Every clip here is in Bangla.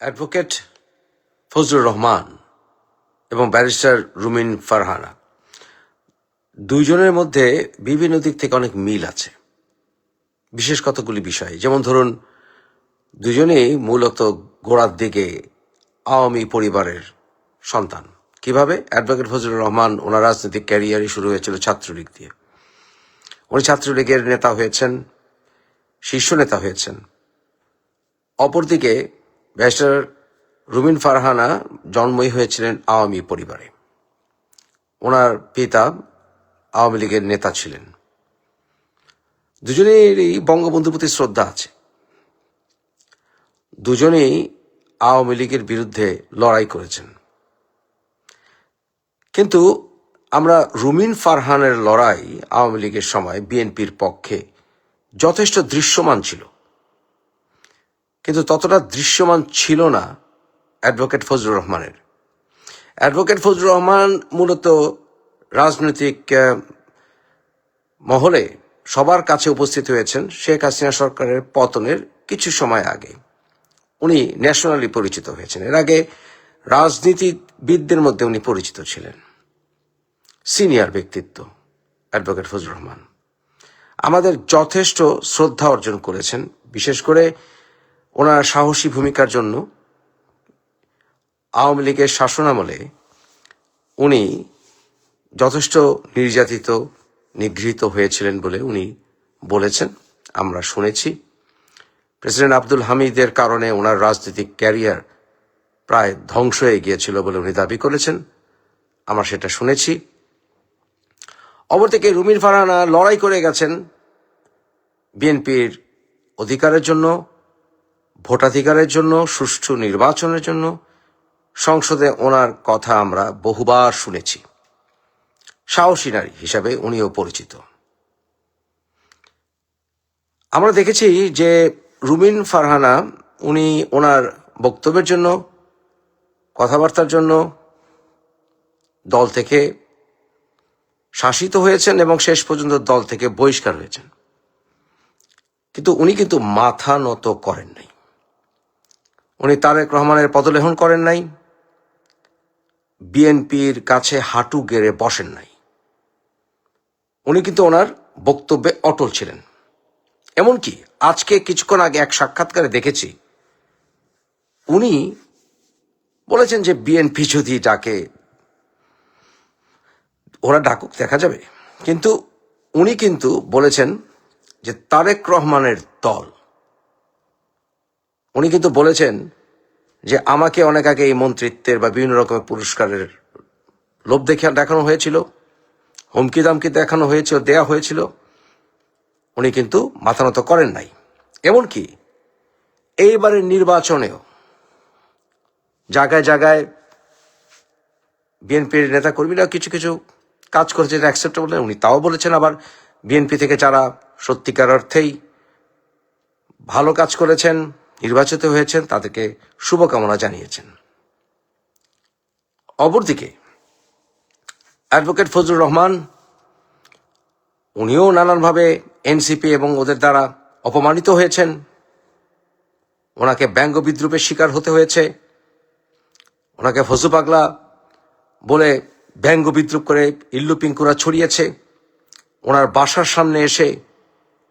অ্যাডভোকেট ফজলুর রহমান এবং ব্যারিস্টার রুমিন ফারহানা। দুইজনের মধ্যে বিভিন্ন দিক থেকে অনেক মিল আছে। বিশেষ কতগুলি বিষয়, যেমন ধরুন, দুজনেই মূলত গোড়ার দিকে আওয়ামী পরিবারের সন্তান। কীভাবে? অ্যাডভোকেট ফজলুর রহমান ওনার রাজনৈতিক ক্যারিয়ারই শুরু হয়েছিল ছাত্রলীগ দিয়ে। উনি ছাত্রলীগের নেতা হয়েছেন, শীর্ষ নেতা হয়েছেন। অপরদিকে ব্যারিস্টার রুবিন ফারহানা জন্মই হয়েছিলেন আওয়ামী পরিবারে। ওনার পিতা আওয়ামী লীগের নেতা ছিলেন। দুজনেরই বঙ্গবন্ধুর প্রতি শ্রদ্ধা আছে। দুজনেই আওয়ামী লীগের বিরুদ্ধে লড়াই করেছেন। কিন্তু আমরা রুমিন ফারহানের লড়াই আওয়ামী লীগের সময় বিএনপির পক্ষে যথেষ্ট দৃশ্যমান ছিল। কিন্তু ততটা দৃশ্যমান ছিল না অ্যাডভোকেট ফজলুর রহমানের। অ্যাডভোকেট ফজলুর রহমান মূলত রাজনৈতিক মহলে সবার কাছে উপস্থিত হয়েছেন শেখ হাসিনা সরকারের পতনের কিছু সময় আগে। উনি ন্যাশনালি পরিচিত হয়েছেন। এর আগে রাজনীতিবিদদের মধ্যে উনি পরিচিত ছিলেন। সিনিয়র ব্যক্তিত্ব অ্যাডভোকেট ফজলুর রহমান। আমাদের যথেষ্ট শ্রদ্ধা অর্জন করেছেন। বিশেষ করে ওনার সাহসী ভূমিকার জন্য আওয়ামী লীগের শাসনামলে উনি যথেষ্ট নির্যাতিত, নিগৃহীত হয়েছিলেন বলে উনি বলেছেন। আমরা শুনেছি। প্রেসিডেন্ট আব্দুল হামিদের কারণে ওনার রাজনৈতিক ক্যারিয়ার প্রায় ধ্বংস হয়ে গিয়েছিল বলে উনি দাবি করেছেন। আমরা সেটা শুনেছি। অপরদিকে রুমিন ফারহানা লড়াই করে গেছেন বিএনপির অধিকারের জন্য। ভোটাধিকারের জন্য, সুষ্ঠু নির্বাচনের জন্য সংসদে ওনার কথা আমরা বহুবার শুনেছি। সাহসী নারী হিসাবে উনিও পরিচিত। আমরা দেখেছি যে রুমিন ফারহানা, উনি ওনার বক্তব্যের জন্য, কথাবার্তার জন্য দল থেকে শাসিত হয়েছেন এবং শেষ পর্যন্ত দল থেকে বহিষ্কার হয়েছেন। কিন্তু উনি কিন্তু মাথা নত করেন নাই উনি তারেক রহমানের পদলেহন করেন নাই, বিএনপির কাছে হাঁটু গেড়ে বসেন নাই। উনি কিন্তু ওনার বক্তব্যে অটল ছিলেন। এমনকি আজকে কিছুক্ষণ আগে এক সাক্ষাৎকারে দেখেছি, উনি বলেছেন যে বিএনপি যদি ডাকে, ওরা ডাকুক, দেখা যাবে। কিন্তু উনি কিন্তু বলেছেন যে তারেক রহমানের দল উনি কিন্তু বলেছেন যে আমাকে অনেক আগে এই মন্ত্রিত্বের বা বিভিন্ন রকমের পুরস্কারের লোভ দেখে দেখানো হয়েছিল, হুমকি দামকি দেখানো হয়েছিল দেয়া হয়েছিল। উনি কিন্তু মাথা নত করেন নাই। এমনকি এইবারের নির্বাচনেও জায়গায় জায়গায় বিএনপির নেতা কর্মীরা কিছু কিছু কাজ করেছে যেটা অ্যাকসেপ্টেবল উনি তাও বলেছেন আবার বিএনপি থেকে যারা সত্যিকার অর্থেই ভালো কাজ করেছেন নির্বাচিত হয়েছেন, তাদেরকে শুভকামনা জানিয়েছেন। অপরদিকে, অ্যাডভোকেট ফজলুর রহমান, উনিও নানানভাবে এনসিপি এবং ওদের দ্বারা অপমানিত হয়েছেন। ওনাকে ব্যঙ্গ বিদ্রুপের শিকার হতে হয়েছে। ওনাকে ফজু পাগলা বলে ব্যঙ্গ বিদ্রুপ করে ইল্লু পিঙ্কুরা ছড়িয়েছে। ওনার বাসার সামনে এসে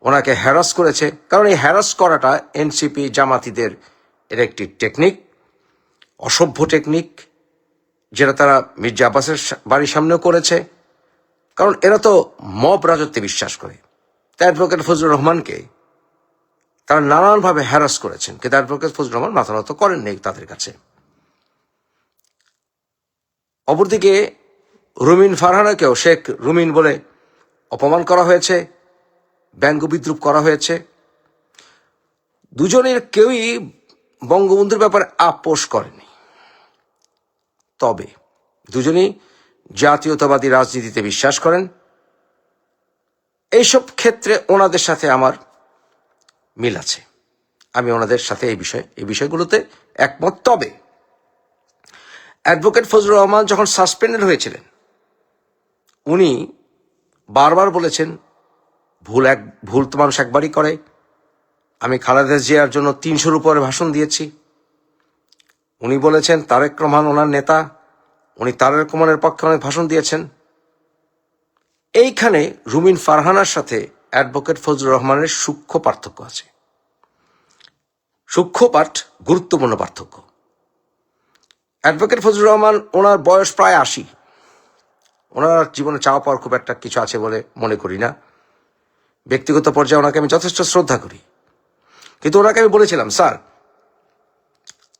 ওনাকে হ্যারাস করেছে। কারণ এই হ্যারাস করাটা এনসিপি জামাতিদের এর একটি টেকনিক অসভ্য টেকনিক যেটা তারা মির্জা আব্বাসের বাড়ির সামনেও করেছে। কারণ এরা তো মব রাজত্বে বিশ্বাস করে। তাই অ্যাডভোকেট ফজলুর রহমানকে তারা নানানভাবে হ্যারাস করেছেন, কিন্তু অ্যাডভোকেট ফজলুর রহমান মাথা নত করেননি তাদের কাছে। অপরদিকে রুমিন ফারহানাকেও শেখ রুমিন বলে অপমান করা হয়েছে। ব্যঙ্গ বিদ্রুপ করা হয়েছে। দুজনের কেউই বঙ্গবন্ধুর ব্যাপারে আপোষ করেনি। তবে দুজনেই জাতীয়তাবাদী রাজনীতিতে বিশ্বাস করেন। এইসব ক্ষেত্রে ওনাদের সাথে আমার মিল আছে। আমি ওনাদের সাথে এই বিষয়ে, এই বিষয়গুলোতে একমত। তবে অ্যাডভোকেট ফজলুর রহমান যখন সাসপেন্ডেড হয়েছিলেন, উনি বারবার বলেছেন ভুল এক, ভুল তো মানুষ একবারই করে। আমি খালেদা জিয়ার জন্য তিনশোর উপরে ভাষণ দিয়েছি। উনি বলেছেন, তারেক রহমান ওনার নেতা, উনি তারেক রহমানের পক্ষে অনেক ভাষণ দিয়েছেন। এইখানে রুমিন ফারহানার সাথে অ্যাডভোকেট ফজলুর রহমানের সূক্ষ্ম পার্থক্য আছে। সূক্ষ্ম পাঠ গুরুত্বপূর্ণ পার্থক্য। অ্যাডভোকেট ফজলুর রহমান ওনার বয়স প্রায় আশি। ওনার জীবনে চাওয়া পাওয়ার খুব একটা কিছু আছে বলে মনে করি না। ব্যক্তিগত পর্যায়ে ওনাকে আমি যথেষ্ট শ্রদ্ধা করি। কিন্তু ওনাকে আমি বলেছিলাম, স্যার,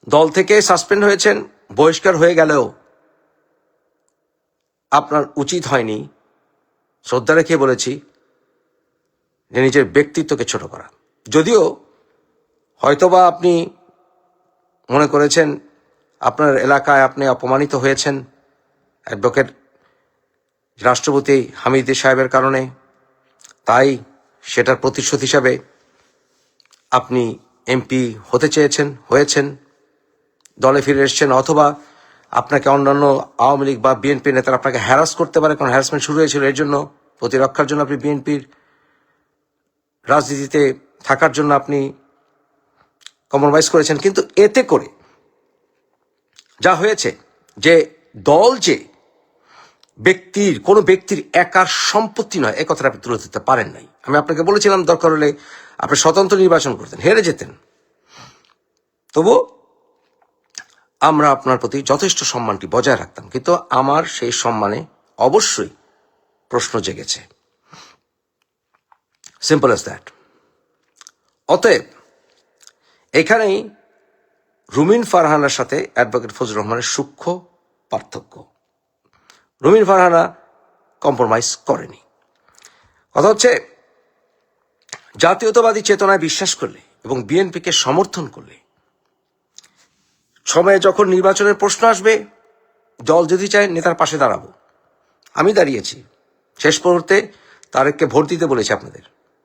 দল থেকে সাসপেন্ড হয়েছেন, বহিষ্কার হয়ে গেলেও আপনার উচিত হয়নি। শ্রদ্ধা রেখে বলেছি যে নিজের ব্যক্তিত্বকে ছোট করা। যদিও হয়তোবা আপনি মনে করেছেন, আপনার এলাকায় আপনি অপমানিত হয়েছেন। অ্যাডভোকেট রাষ্ট্রপতি হামিদি সাহেবের কারণে তাই সেটার প্রতিশোধ হিসাবে আপনি এমপি হতে চেয়েছেন, হয়েছেন, দলে ফিরে এসেছেন, অথবা আপনাকে অন্যান্য আওয়ামী লীগ বা বিএনপি নেতারা আপনাকে হ্যারাস করতে পারে, কারণ হ্যারাসমেন্ট শুরু হয়েছিল, এর জন্য প্রতিরক্ষার জন্য আপনি বিএনপির রাজনীতিতে থাকার জন্য আপনি কম্প্রোমাইজ করেছেন। কিন্তু এতে করে যা হয়েছে, যে দল যে ব্যক্তির, কোনো ব্যক্তির একার সম্পত্তি নয়, এ কথাটা আপনি তুলে দিতে পারেন নাই। আমি আপনাকে বলেছিলাম, দরকার হলে আপনি স্বতন্ত্র নির্বাচন করতেন, হেরে যেতেন। তবু আমরা আপনার প্রতি যথেষ্ট সম্মানটি বজায় রাখতাম, কিন্তু আমার সেই সম্মানে অবশ্যই প্রশ্ন জেগেছে। সিম্পল এস দ্যাট অতএব, এখানেই রুমিন ফারহানার সাথে অ্যাডভোকেট ফজলুর রহমানের সূক্ষ্ম পার্থক্য। রুমিন ফারহানা কম্প্রোমাইজ করেনি। কথা হচ্ছে, জাতীয়তাবাদী চেতনায় বিশ্বাস করলে এবং বিএনপিকে সমর্থন করলে সময়ে যখন নির্বাচনের প্রশ্ন আসবে, দল যদি চায় নেতার পাশে দাঁড়াবো। আমি দাঁড়িয়েছি। শেষ মুহূর্তে তারেককে ভোট দিতে বলেছি আপনাদের।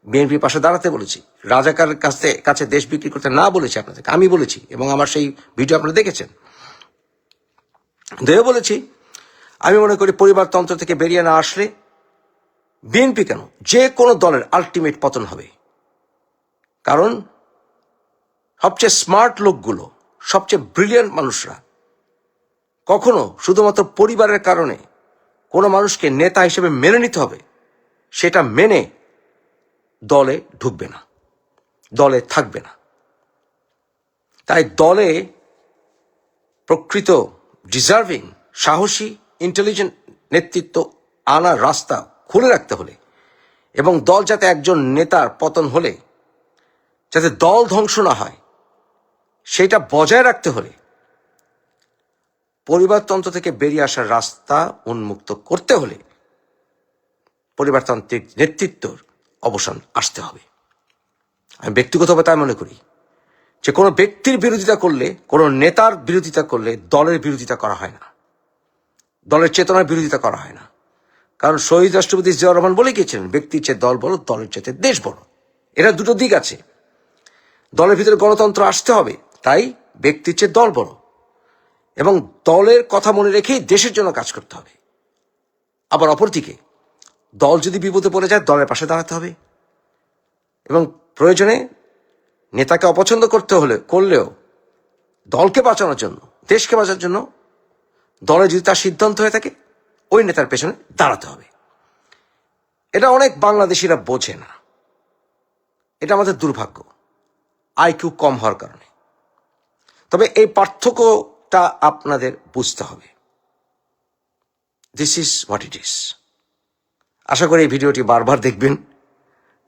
বিএনপির পাশে দাঁড়াতে বলেছি। রাজাকার কাছে কাছে দেশ বিক্রি করতে না বলেছি আপনাদেরকে। আমি বলেছি এবং আমার সেই ভিডিও আপনারা দেখেছেন। দেও বলেছি আমি মনে করি পরিবারতন্ত্র থেকে বেরিয়ে না আসলে বিএনপি কেন? যে কোনো দলের আলটিমেট পতন হবে। কারণ সবচেয়ে স্মার্ট লোকগুলো, সবচেয়ে ব্রিলিয়ান্ট মানুষরা কখনো শুধুমাত্র পরিবারের কারণে কোনো মানুষকে নেতা হিসেবে মেনে নিতে হবে, সেটা মেনে দলে ঢুকবে না, দলে থাকবে না। তাই দলে প্রকৃত ডিজার্ভিং সাহসী ইন্টেলিজেন্ট নেতৃত্ব আনার রাস্তা খুলে রাখতে হলে এবং দল যাতে একজন নেতার পতন হলে, যাতে দল ধ্বংস না হয়, সেটা বজায় রাখতে হলে পরিবারতন্ত্র থেকে বেরিয়ে আসার রাস্তা উন্মুক্ত করতে হলে পরিবারতান্ত্রিক নেতৃত্বর অবসান আসতে হবে। আমি ব্যক্তিগতভাবে তাই মনে করি যে কোনো ব্যক্তির বিরোধিতা করলে, কোনো নেতার বিরোধিতা করলে দলের বিরোধিতা করা হয় না। দলের চেতনার বিরোধিতা করা হয় না। কারণ শহীদ রাষ্ট্রপতি জিয়াউর রহমান বলে গিয়েছিলেন, ব্যক্তির চেয়ে দল বড় দলের চেয়ে দেশ বড় এরা দুটো দিক আছে। দলের ভিতরে গণতন্ত্র আসতে হবে, তাই ব্যক্তির চেয়ে দল বড় এবং দলের কথা মনে রেখেই দেশের জন্য কাজ করতে হবে। আবার অপরদিকে, দল যদি বিপদে পড়ে যায়, দলের পাশে দাঁড়াতে হবে। এবং প্রয়োজনে নেতাকে অপছন্দ করতে হলে, করলেও দলকে বাঁচানোর জন্য, দেশকে বাঁচানোর জন্য দলে যদি তার সিদ্ধান্ত হয়ে থাকে, ওই নেতার পেছনে দাঁড়াতে হবে। এটা অনেক বাংলাদেশিরা বোঝে না। এটা আমাদের দুর্ভাগ্য। আইকিউ কম হওয়ার কারণে। তবে এই পার্থক্যটা আপনাদের বুঝতে হবে। This is what it is আশা করি এই ভিডিওটি বারবার দেখবেন।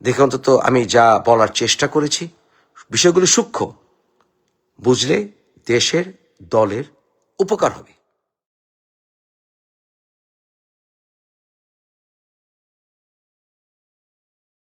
দেখে অন্তত আমি যা বলার চেষ্টা করেছি, বিষয়গুলি সূক্ষ্ম। বুঝলে দেশের দলের উপকার হবে।